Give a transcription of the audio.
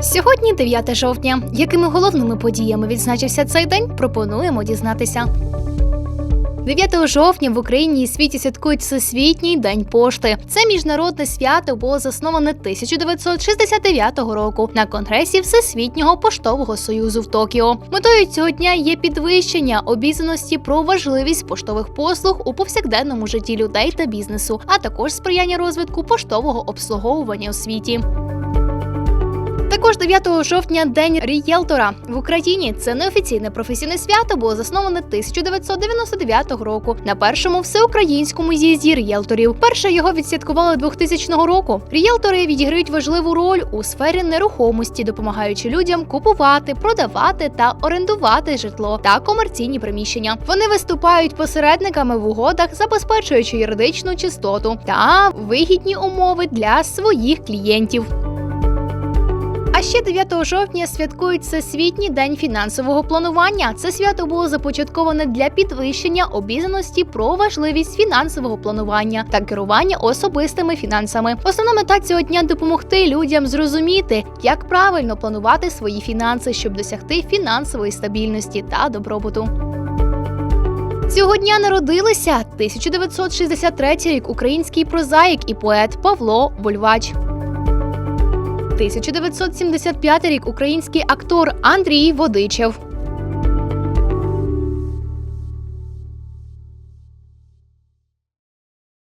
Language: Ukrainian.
Сьогодні 9 жовтня. Якими головними подіями відзначився цей день? Пропонуємо дізнатися. 9 жовтня в Україні і світі святкують Всесвітній день пошти. Це міжнародне свято було засноване 1969 року на конгресі Всесвітнього поштового союзу в Токіо. Метою цього дня є підвищення обізнаності про важливість поштових послуг у повсякденному житті людей та бізнесу, а також сприяння розвитку поштового обслуговування у світі. Також 9 жовтня день рієлтора в Україні. Це неофіційне професійне свято було засноване 1999 року на першому всеукраїнському з'їзді рієлторів. Перше його відсвяткували 2000 року. Рієлтори відіграють важливу роль у сфері нерухомості, допомагаючи людям купувати, продавати та орендувати житло та комерційні приміщення. Вони виступають посередниками в угодах, забезпечуючи юридичну чистоту та вигідні умови для своїх клієнтів. А ще 9 жовтня святкують Всесвітній день фінансового планування. Це свято було започатковане для підвищення обізнаності про важливість фінансового планування та керування особистими фінансами. Основна мета цього дня допомогти людям зрозуміти, як правильно планувати свої фінанси, щоб досягти фінансової стабільності та добробуту. Цього дня народилися 1963 рік український прозаїк і поет Павло Вольвач. 1975 рік український актор Андрій Водичев.